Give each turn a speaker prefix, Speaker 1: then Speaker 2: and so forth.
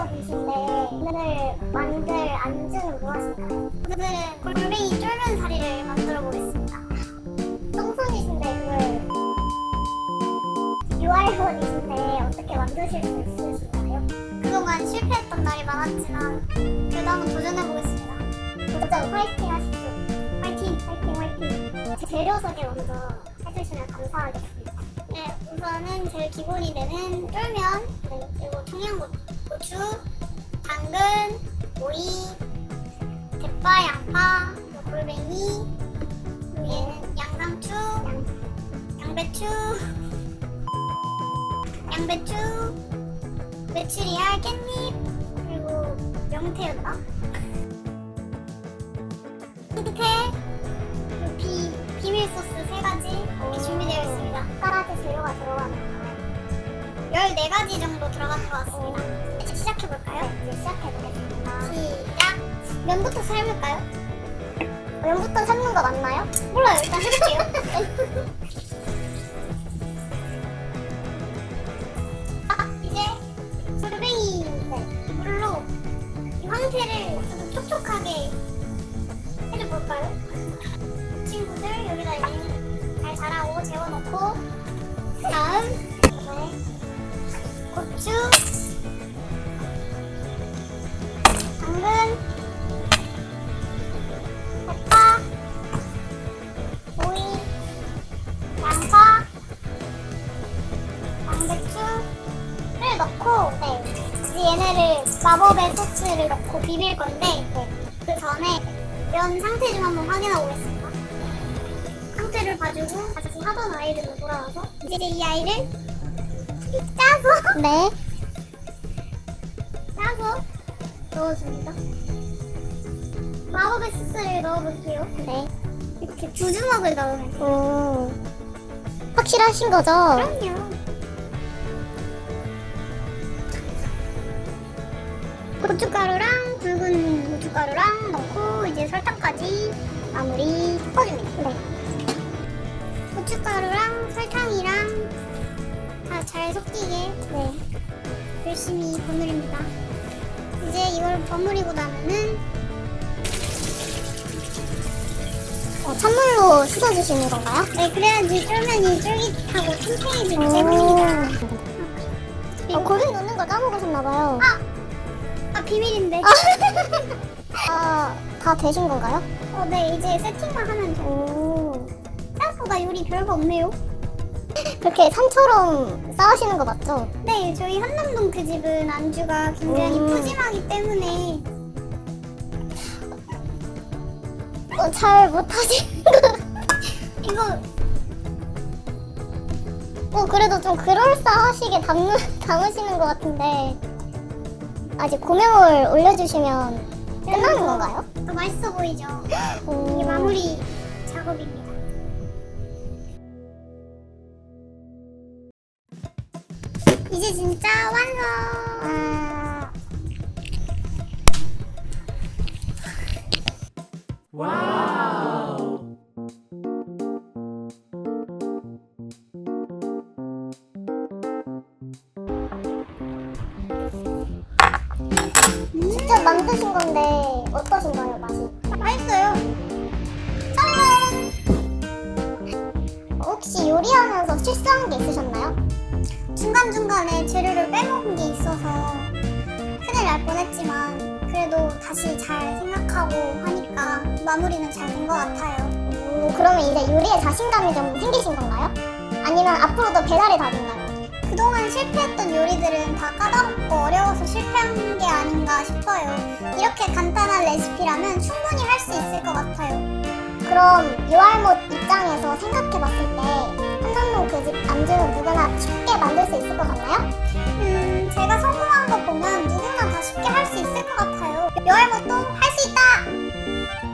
Speaker 1: 유아원이신데 오늘 만들 안주는 무엇인가요? 오늘은 골뱅이 쫄면 사리를 만들어 보겠습니다. 똥손이신데 그걸 유아원이신데 어떻게 만드실 수 있으신가요? 그동안 실패했던 날이 많았지만 그래도 한번 도전해 보겠습니다. 도전 화이팅 하시죠. 화이팅, 화이팅, 화이팅. 제 재료 소개 먼저 해주시면 감사하겠습니다. 네, 우선은 제일 기본이 되는 쫄면, 네, 그리고 청양고추, 당근, 오이, 대파, 양파, 골뱅이, 얘는 양상추, 양배추, 양배추, 메추리알, 깻잎, 그리고 명태였나? 이렇게 비, 비밀 소스 세 가지 이렇게 준비되어 있습니다. 몇 가지 재료가 들어가나요? 14가지 정도 들어가는 것 같습니다. 시작해볼까요? 네, 이제 시작해보겠습니다. 시작! 면부터 삶을까요? 면부터 삶는 거 맞나요? 몰라요. 일단 해볼게요. 아, 이제 골뱅이 물로 이 황태를 좀 촉촉하게 해줘볼까요? 친구들 여기다 잘 자라고 재워놓고 다음 네. 고추 넣고 네. 이제 얘네를 마법의 소스를 넣고 비빌 건데 그 전에 면 상태 좀 한번 확인하고 오겠습니다. 상태를 봐주고 다시 하던 아이들로 돌아와서 이제 이 아이를 짜서 네 짜서 넣어줍니다. 마법의 소스를 넣어볼게요. 네 이렇게 두 주먹을 넣으면 돼요.
Speaker 2: 오, 확실하신 거죠?
Speaker 1: 그럼요. 고춧가루랑 붉은 고춧가루랑 넣고 이제 설탕까지 마무리 섞어줍니다.
Speaker 2: 네.
Speaker 1: 고춧가루랑 설탕이랑 다 잘 섞이게
Speaker 2: 네.
Speaker 1: 열심히 버무립니다. 이제 이걸 버무리고 나면은
Speaker 2: 어, 찬물로 씻어주시는 건가요?
Speaker 1: 네 그래야지 쫄면이 쫄깃하고 탱탱해지기 때문입니다.
Speaker 2: 어, 골뱅이 넣는 걸 까먹으셨나봐요.
Speaker 1: 아, 아 비밀인데.
Speaker 2: 아, 다 되신 건가요?
Speaker 1: 어, 네 이제 세팅만 하면.
Speaker 2: 오.
Speaker 1: 생각보다 요리 별거 없네요.
Speaker 2: 그렇게 산처럼 싸우시는 거 맞죠?
Speaker 1: 네, 저희 한남동 그 집은 안주가 굉장히
Speaker 2: 음.
Speaker 1: 푸짐하기 때문에
Speaker 2: 어, 잘 못하시는 거.
Speaker 1: 이거
Speaker 2: 어, 그래도 좀 그럴싸하시게 담는, 담으시는 것 같은데. 아직 고명을 올려주시면 끝나는 건가요?
Speaker 1: 더 맛있어 보이죠?
Speaker 2: 오.
Speaker 1: 이게 마무리 작업입니다. 이제 진짜 완성!
Speaker 2: 아, 직접 만드신 건데 어떠신가요, 맛이?
Speaker 1: 맛있어요. 짠!
Speaker 2: 혹시 요리하면서 실수한 게 있으셨나요?
Speaker 1: 중간중간에 재료를 빼먹은 게 있어서 큰일 날 뻔했지만 그래도 다시 잘 생각하고 하니까 마무리는 잘 된 것 같아요.
Speaker 2: 오, 그러면 이제 요리에 자신감이 좀 생기신 건가요? 아니면 앞으로도 배달에 다닌가요?
Speaker 1: 그동안 실패했던 요리들은 다 까다롭고 어려워서 실패한 게 아닌가 싶어요. 이렇게 간단한 레시피라면 충분히 할 수 있을 것 같아요.
Speaker 2: 그럼 유알못 입장에서 생각해봤을 때 한산동 그 집 안주는 누구나 쉽게 만들 수 있을 것 같나요?